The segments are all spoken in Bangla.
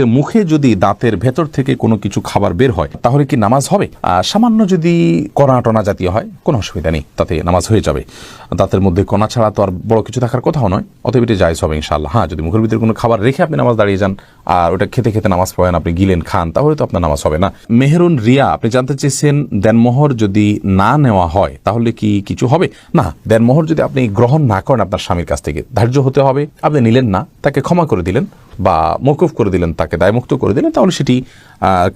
শুরুতে মুখে যদি দাঁতের ভেতর থেকে কোনো কিছু খাবার বের হয়, তাহলে কি নামাজ হবে? সামান্য যদি কণা টনা জাতীয় হয়, কোনো অসুবিধা নেই, তাতে নামাজ হয়ে যাবে। দাঁতের মধ্যে কণা ছাড়া তো আর বড় কিছু থাকার কথাও নয়। অতএব এটি জায়জ হবে ইনশাআল্লাহ। হ্যাঁ যদি মুখের ভিতরে কোনো খাবার রেখে আপনি নামাজ দাঁড়িয়ে যান, আর ওটা খেতে খেতে নামাজ পড়েন, আপনি গিলেন, খান, তাহলে তো আপনার নামাজ হবে না। মেহরুন রিয়া, আপনি জানতে চেয়েছেন দেনমোহর যদি না নেওয়া হয়, তাহলে কি কিছু হবে? না, দেনমোহর যদি আপনি গ্রহণ না করেন আপনার স্বামীর কাছ থেকে, ধার্য হতে হবে। আপনি নিলেন না, তাকে ক্ষমা করে দিলেন। বা মকুফ করে দিলেন, তাকে দায়মুক্ত করে দিলেন, তাহলে সেটি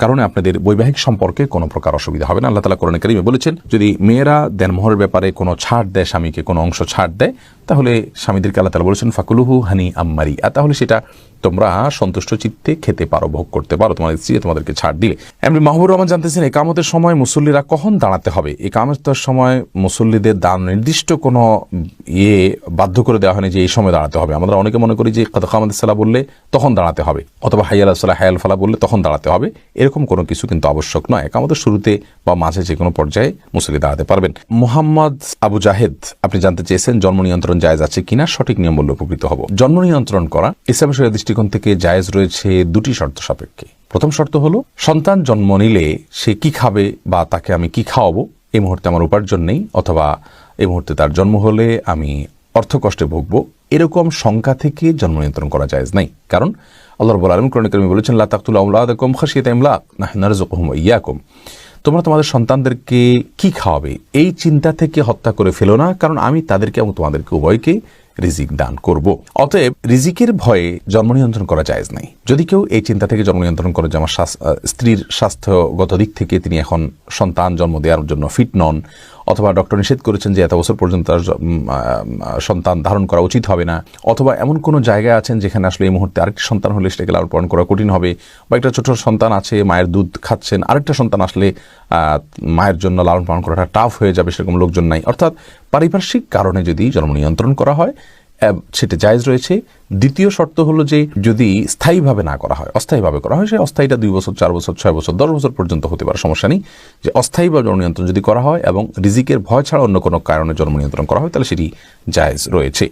কারণে আপনাদের বৈবাহিক সম্পর্কে কোনো প্রকার অসুবিধা হবে না। আল্লাহ তালা করণে কারিমে বলেছেন, যদি মেয়েরা দেনমোহরের ব্যাপারে কোনো ছাড় দেয়, স্বামীকে কোনো অংশ ছাড় দেয় তাহলে স্বামীদেরকে আল্লাহ তালা বলেছেন, ফাকুলুহু হানি আম্মারি। আর তাহলে সেটা তোমরা সন্তুষ্ট চিত্তে খেতে পারো, ভোগ করতে পারো, তোমাদের স্ত্রী তোমাদেরকে ছাড় দিলে। এমনি মাহবুর রহমান জানতেছেন একামতের সময় মুসল্লিরা কখন দাঁড়াতে হবে? একামতের সময় মুসল্লিদের দান নির্দিষ্ট কোনো ইয়ে বাধ্য করে দেওয়া হয়নি যে এই সময় দাঁড়াতে হবে। আমরা অনেকে মনে করি যে কামাদ সালা বললে তখন দাঁড়াতে হবে, অথবা হাইয়াল সাল্লাহ হায়াল ফালা বললে তখন দাঁড়াতে হবে। এরকম কোনো কিছু কিন্তু আবশ্যক নয়। একামতের শুরুতে বা মাঝে যে কোনো পর্যায়ে মুসল্লি দাঁড়াতে পারবেন। মোহাম্মদ আবু জাহেদ, আপনি জানতে চেয়েছেন জন্ম নিয়ন্ত্রণ জায়েজ আছে কিনা সঠিক নিয়ম বললে উপকৃত হব। জন্ম নিয়ন্ত্রণ করা ইসলাম শরিয়া দৃষ্টিকোণ থেকে জায়েজ রয়েছে দুটি শর্ত সাপেক্ষে। প্রথম শর্ত হলো, সন্তান জন্ম নিলে সে কি খাবে বা তাকে আমি কি খাওয়াবো এই মুহূর্তে আমার উপার্জন নেই, অথবা এই মুহূর্তে তার জন্ম হলে আমি অর্থ কষ্টে ভুগবো। এরকম শঙ্কা থেকে জন্ম নিয়ন্ত্রণ করা জায়েজ নাই। কারণ আল্লাহ রবুল আলম করণে বলেছেন, লা তাকতুল আউলাদাকুম খাশিয়াতা ইমলাক, নাহনু নারযুকুহুম ওয়া ইয়াকুম। তোমরা তোমাদের সন্তানদেরকে কি খাওয়াবে? এই চিন্তা থেকে হত্যা করে ফেলো না, কারণ আমি তাদেরকে এবং তোমাদেরকে উভয়কে রিজিক দান করব। অতএব রিজিকের ভয়ে জন্ম নিয়ন্ত্রণ করা যায় নাই। যদি কেউ এই চিন্তা থেকে জন্ম নিয়ন্ত্রণ করে যে আমার স্ত্রীর স্বাস্থ্যগত দিক থেকে তিনি এখন সন্তান জন্ম দেওয়ার জন্য ফিট নন অথবা ডক্টর নিষেধ করেছেন যে এত বছর পর্যন্ত তার সন্তান ধারণ করা উচিত হবে না। অথবা এমন কোনো জায়গায় আছেন যেখানে আসলে এই মুহূর্তে আরেকটি সন্তান হলে সেটাকে লালন পালন করা কঠিন হবে বা একটা ছোট সন্তান আছে, মায়ের দুধ খাচ্ছেন, আরেকটা সন্তান আসলে মায়ের জন্য লালন পালন করাটা টাফ হয়ে যাবে সেরকম লোকজন নাই। অর্থাৎ পারিপার্শ্বিক কারণে যদি জন্ম নিয়ন্ত্রণ করা হয় সেটা জায়জ রয়েছে। দ্বিতীয় শর্ত হলো যে, যদি স্থায়ীভাবে না করা হয়, অস্থায়ীভাবে করা হয়, সে অস্থায়ীটা দুই বছর, চার বছর, ছয় বছর, দশ বছর পর্যন্ত হতে পারে, সমস্যা নেই। যে অস্থায়ীভাবে জন্মনিয়ন্ত্রণ যদি করা হয় এবং রিজিকের ভয় ছাড়া অন্য কোনো কারণে জন্ম নিয়ন্ত্রণ করা হয়, তাহলে সেটি জায়জ রয়েছে।